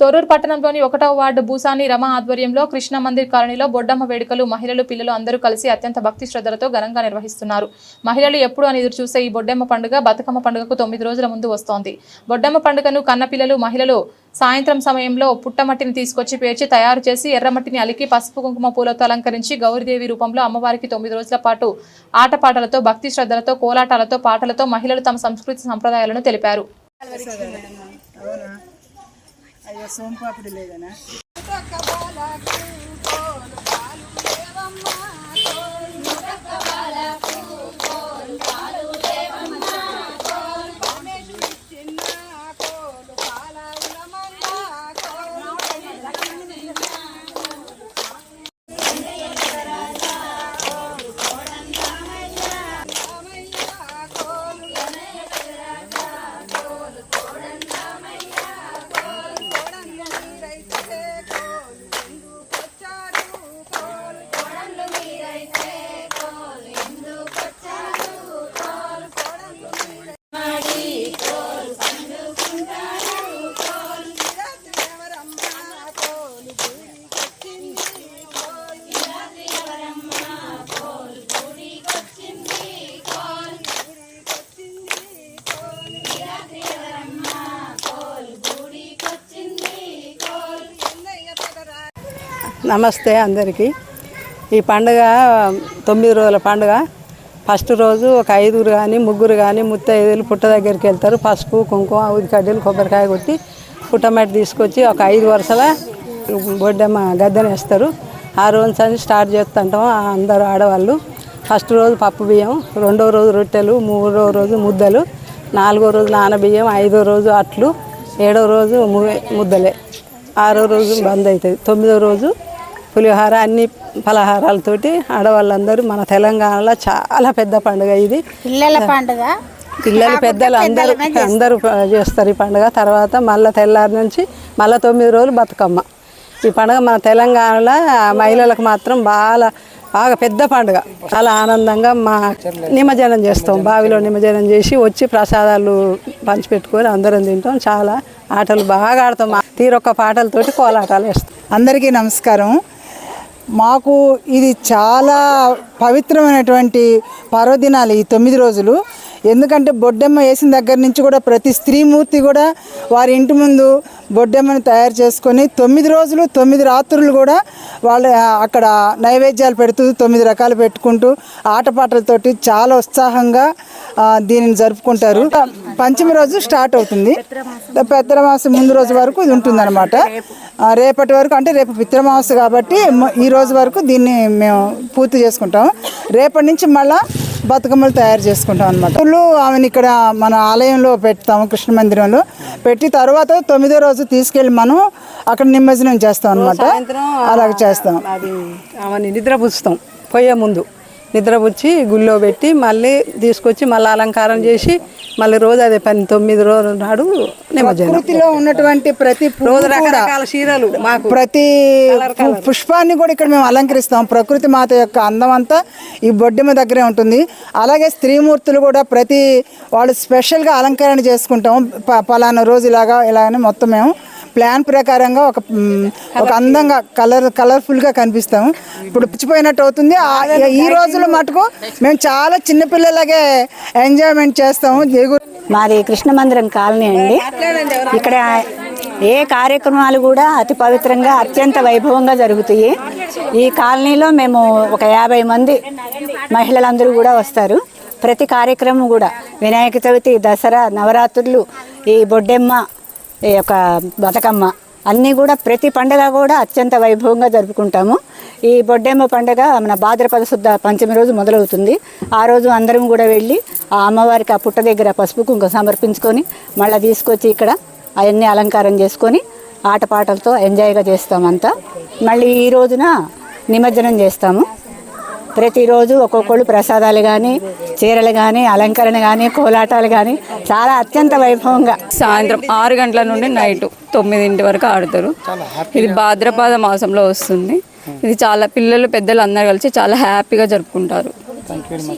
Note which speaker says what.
Speaker 1: తొర్రూరు పట్టణంలోని ఒకటవ వార్డు భూసాని రమ ఆధ్వర్యంలో కృష్ణ మందిర్ కాలనీలో బొడ్డమ్మ వేడుకలు మహిళలు పిల్లలు అందరూ కలిసి అత్యంత భక్తి శ్రద్ధలతో ఘనంగా నిర్వహిస్తున్నారు. మహిళలు ఎప్పుడు అని ఎదురు చూసే ఈ బొడ్డమ్మ పండుగ బతుకమ్మ పండుగకు తొమ్మిది రోజుల ముందు వస్తోంది. బొడ్డమ్మ పండుగను కన్నపిల్లలు మహిళలు సాయంత్రం సమయంలో పుట్టమట్టిని తీసుకొచ్చి పేర్చి తయారు చేసి ఎర్రమట్టిని అలికి పసుపు కుంకుమ పూలతో అలంకరించి గౌరీదేవి రూపంలో అమ్మవారికి తొమ్మిది రోజుల పాటు ఆటపాటలతో భక్తి శ్రద్ధలతో కోలాటాలతో పాటలతో మహిళలు తమ సంస్కృతి సంప్రదాయాలను తెలిపారు.
Speaker 2: అయ్యో సోంపాపిడి లేదనా? నమస్తే అందరికీ. ఈ పండుగ తొమ్మిది రోజుల పండుగ. ఫస్ట్ రోజు ఒక ఐదుగురు కానీ ముగ్గురు కానీ ముత్తైదులు పుట్ట దగ్గరికి వెళ్తారు. పసుపు కుంకుమ ఉదికడ్డీలు కొబ్బరికాయ కొట్టి పుట్టమట్టి తీసుకొచ్చి ఒక ఐదు వరుసల గొడ్డమ్మ గద్దెనేస్తారు ఆ రోజు నుంచి స్టార్ట్ చేస్తుంటాం అందరూ ఆడవాళ్ళు. ఫస్ట్ రోజు పప్పు బియ్యం రెండో రోజు రొట్టెలు మూడో రోజు ముద్దలు నాలుగో రోజు నానబియ్యం ఐదో రోజు అట్లు ఏడో రోజు ముద్దలే. ఆరో రోజు బంద్ అవుతుంది తొమ్మిదో రోజు పులిహోర అన్ని పలహారాలతోటి ఆడవాళ్ళందరూ మన తెలంగాణలో చాలా పెద్ద పండుగ ఇది.
Speaker 3: పిల్లల పండుగ?
Speaker 2: పిల్లలు పెద్దలు అందరూ అందరూ చేస్తారు ఈ పండుగ. తర్వాత మళ్ళీ తెల్లారి నుంచి మళ్ళీ తొమ్మిది రోజులు బతుకమ్మ. ఈ పండుగ మన తెలంగాణలో మహిళలకు మాత్రం బాగా బాగా పెద్ద పండుగ. చాలా ఆనందంగా మా నిమజ్జనం చేస్తాం. బావిలో నిమజ్జనం చేసి వచ్చి ప్రసాదాలు పంచిపెట్టుకొని అందరం తింటాం. చాలా ఆటలు బాగా ఆడతాం. తీరొక్క పాటలతోటి కోలాటాలు వేస్తాం.
Speaker 4: అందరికీ నమస్కారం. మాకు ఇది చాలా పవిత్రమైనటువంటి పర్వదినాలు ఈ తొమ్మిది రోజులు. ఎందుకంటే బొడ్డెమ్మ వేసిన దగ్గర నుంచి కూడా ప్రతి స్త్రీమూర్తి కూడా వారి ఇంటి ముందు బొడ్డెమ్మను తయారు చేసుకొని తొమ్మిది రోజులు తొమ్మిది రాత్రులు కూడా వాళ్ళ అక్కడ నైవేద్యాలు పెడుతూ తొమ్మిది రకాలు పెట్టుకుంటూ ఆటపాటలతోటి చాలా ఉత్సాహంగా దీనిని జరుపుకుంటారు. పంచమి రోజు స్టార్ట్ అవుతుంది. పెత్తరమాసం ముందు రోజు వరకు ఇది ఉంటుంది అనమాట రేపటి వరకు అంటే రేపు పిత్రమాస కాబట్టి ఈ రోజు వరకు దీన్ని మేము పూర్తి చేసుకుంటాం రేపటి నుంచి మళ్ళా బతుకమ్మలు తయారు చేసుకుంటాం అనమాట పూలు ఆమెను ఇక్కడ మన ఆలయంలో పెడతాము కృష్ణ మందిరంలో పెట్టి తర్వాత తొమ్మిదో రోజు తీసుకెళ్ళి మనం అక్కడ నిమజ్జనం చేస్తాం అనమాట అలాగ చేస్తాం.
Speaker 2: నిద్రపుచ్చుతాం పోయే ముందు. నిద్రపుచ్చి గుళ్ళో పెట్టి మళ్ళీ తీసుకొచ్చి మళ్ళీ అలంకారం చేసి మళ్ళీ రోజు అదే పని తొమ్మిది రోజుల నాడు నిమజ్జనం.
Speaker 4: ప్రకృతిలో ఉన్నటువంటి ప్రతి
Speaker 2: రోజు రకరకాల చీరలు మాకు.
Speaker 4: ప్రతి పుష్పాన్ని కూడా ఇక్కడ మేము అలంకరిస్తాం. ప్రకృతి మాత యొక్క అందం అంతా ఈ బొడ్డెమ్మ దగ్గరే ఉంటుంది. అలాగే స్త్రీమూర్తులు కూడా ప్రతి వాళ్ళు స్పెషల్గా అలంకరణ చేసుకుంటాం. ప- పలానా రోజు ఇలాగా ఇలాగని మొత్తం మేము ప్లాన్ ప్రకారంగా ఒక ఒక అందంగా కలర్ కలర్ఫుల్గా కనిపిస్తాము. ఇప్పుడు పిచ్చిపోయినట్టు అవుతుంది. ఆ- ఈ రోజుల మటుకు మేము చాలా చిన్నపిల్లలాగే ఎంజాయ్మెంట్ చేస్తాము.
Speaker 3: మాది కృష్ణ మందిరం కాలనీ అండి. ఇక్కడ ఏ కార్యక్రమాలు కూడా అతి పవిత్రంగా అత్యంత వైభవంగా జరుగుతాయి. ఈ కాలనీలో మేము ఒక యాభై మంది మహిళలందరూ కూడా వస్తారు. ప్రతి కార్యక్రమం కూడా వినాయక చవితి దసరా నవరాత్రులు ఈ బొడ్డెమ్మ ఈ యొక్క బతుకమ్మ. అన్నీ కూడా ప్రతి పండగ కూడా అత్యంత వైభవంగా జరుపుకుంటాము. ఈ బొడ్డెమ్మ పండగ మన భాద్రపద శుద్ధ పంచమి రోజు మొదలవుతుంది. ఆ రోజు అందరం కూడా వెళ్ళి ఆ అమ్మవారికి ఆ పుట్ట దగ్గర పసుపు కుంకుమ సమర్పించుకొని మళ్ళీ తీసుకొచ్చి ఇక్కడ అవన్నీ అలంకారం చేసుకొని ఆటపాటలతో ఎంజాయ్గా చేస్తామంతా. మళ్ళీ ఈ రోజున నిమజ్జనం చేస్తాము. ప్రతిరోజు ఒక్కొక్కళ్ళు ప్రసాదాలు కానీ చీరలు కానీ అలంకరణ కానీ కోలాటాలు కానీ చాలా అత్యంత వైభవంగా.
Speaker 5: సాయంత్రం ఆరు గంటల నుండి నైట్ తొమ్మిదింటి వరకు ఆడతారు. ఇది భాద్రపద మాసంలో వస్తుంది. ఇది చాలా పిల్లలు పెద్దలు అందరు కలిసి చాలా హ్యాపీగా జరుపుకుంటారు.